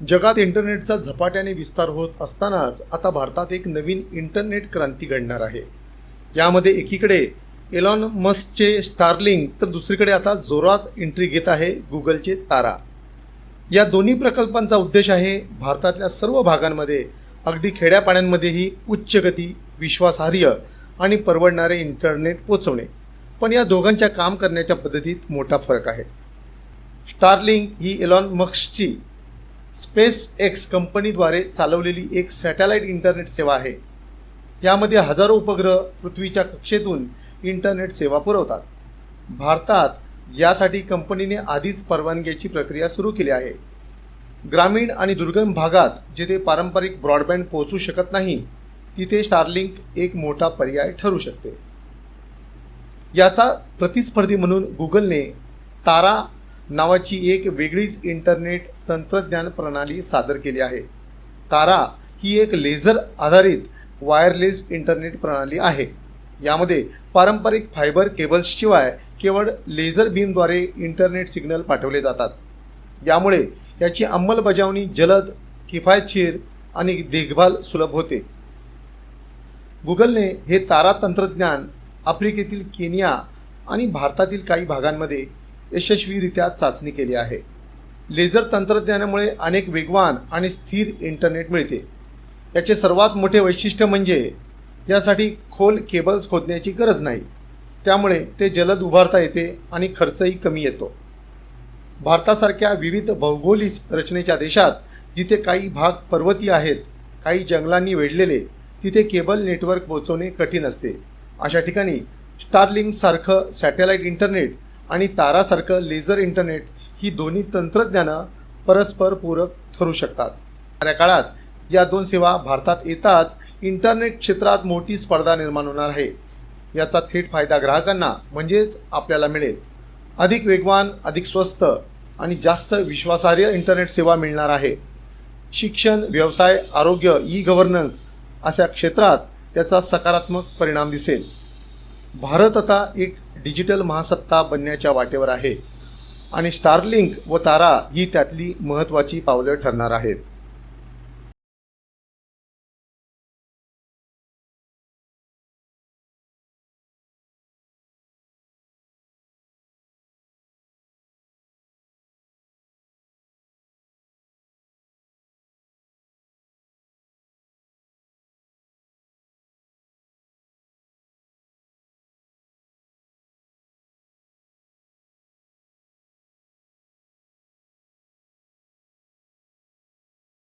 जगात इंटरनेटचा झपाट्याने विस्तार होत असतानाच आता भारतात एक नवीन इंटरनेट क्रांती घडणार आहे. यामध्ये एकीकडे एलॉन मस्कचे स्टारलिंग तर दुसरीकडे आता जोरात एंट्री घेत आहे गुगलचे तारा. या दोन्ही प्रकल्पांचा उद्देश आहे भारतातल्या सर्व भागांमध्ये अगदी खेड्यापाड्यांमध्येही उच्च गती विश्वासार्ह आणि परवडणारे इंटरनेट पोचवणे. पण या दोघांच्या काम करण्याच्या पद्धतीत मोठा फरक आहे. स्टारलिंग ही एलॉन मस्कची स्पेस एक्स कंपनीद्वारे चालवलेली एक सॅटेलाईट इंटरनेट सेवा आहे. यामध्ये हजारो उपग्रह पृथ्वीच्या कक्षेतून इंटरनेट सेवा पुरवतात. भारतात यासाठी कंपनीने आधीच परवानगीची प्रक्रिया सुरू केली आहे. ग्रामीण आणि दुर्गम भागात जिथे पारंपरिक ब्रॉडबँड पोहोचू शकत नाही तिथे स्टारलिंक एक मोठा पर्याय ठरू शकते. याचा प्रतिस्पर्धी म्हणून गुगलने तारा नावाची एक वेगळीच इंटरनेट तंत्रज्ञान प्रणाली सादर केली आहे. तारा ही एक लेझर आधारित वायरलेस इंटरनेट प्रणाली आहे. यामध्ये पारंपरिक फायबर केबल्सशिवाय केवळ लेझर बीमद्वारे इंटरनेट सिग्नल पाठवले जातात. यामुळे याची अंमलबजावणी जलद किफायतशीर आणि देखभाल सुलभ होते. गुगलने हे तारा तंत्रज्ञान आफ्रिकेतील केनिया आणि भारतातील काही भागांमध्ये यशस्वीरित्या चाचणी केली आहे. लेझर तंत्रज्ञानामुळे अनेक वेगवान आणि स्थिर इंटरनेट मिळते. याचे सर्वात मोठे वैशिष्ट्य म्हणजे यासाठी खोल केबल्स खोदण्याची गरज नाही. त्यामुळे ते जलद उभारता येते आणि खर्चही कमी येतो. भारतासारख्या विविध भौगोलिक रचनेच्या देशात जिथे काही भाग पर्वतीय आहेत काही जंगलांनी वेढलेले तिथे केबल नेटवर्क पोहोचवणे कठीण असते. अशा ठिकाणी स्टारलिंगसारखं सॅटेलाईट इंटरनेट आणि तारासारखं लेझर इंटरनेट ही दोन्ही तंत्रज्ञानं परस्पर पूरक ठरू शकतात. येणाऱ्या काळात या दोन सेवा भारतात येताच इंटरनेट क्षेत्रात मोठी स्पर्धा निर्माण होणार आहे. याचा थेट फायदा ग्राहकांना म्हणजेच आपल्याला मिळेल. अधिक वेगवान अधिक स्वस्त आणि जास्त विश्वासार्ह इंटरनेट सेवा मिळणार आहे. शिक्षण व्यवसाय आरोग्य ई गव्हर्नन्स अशा क्षेत्रात त्याचा सकारात्मक परिणाम दिसेल. भारत आता एक डिजिटल महासत्ता बनण्याच्या वाटेवर आहे. आणि स्टारलिंक व तारा ही त्यातली महत्त्वाची पावलं ठरणार आहेत.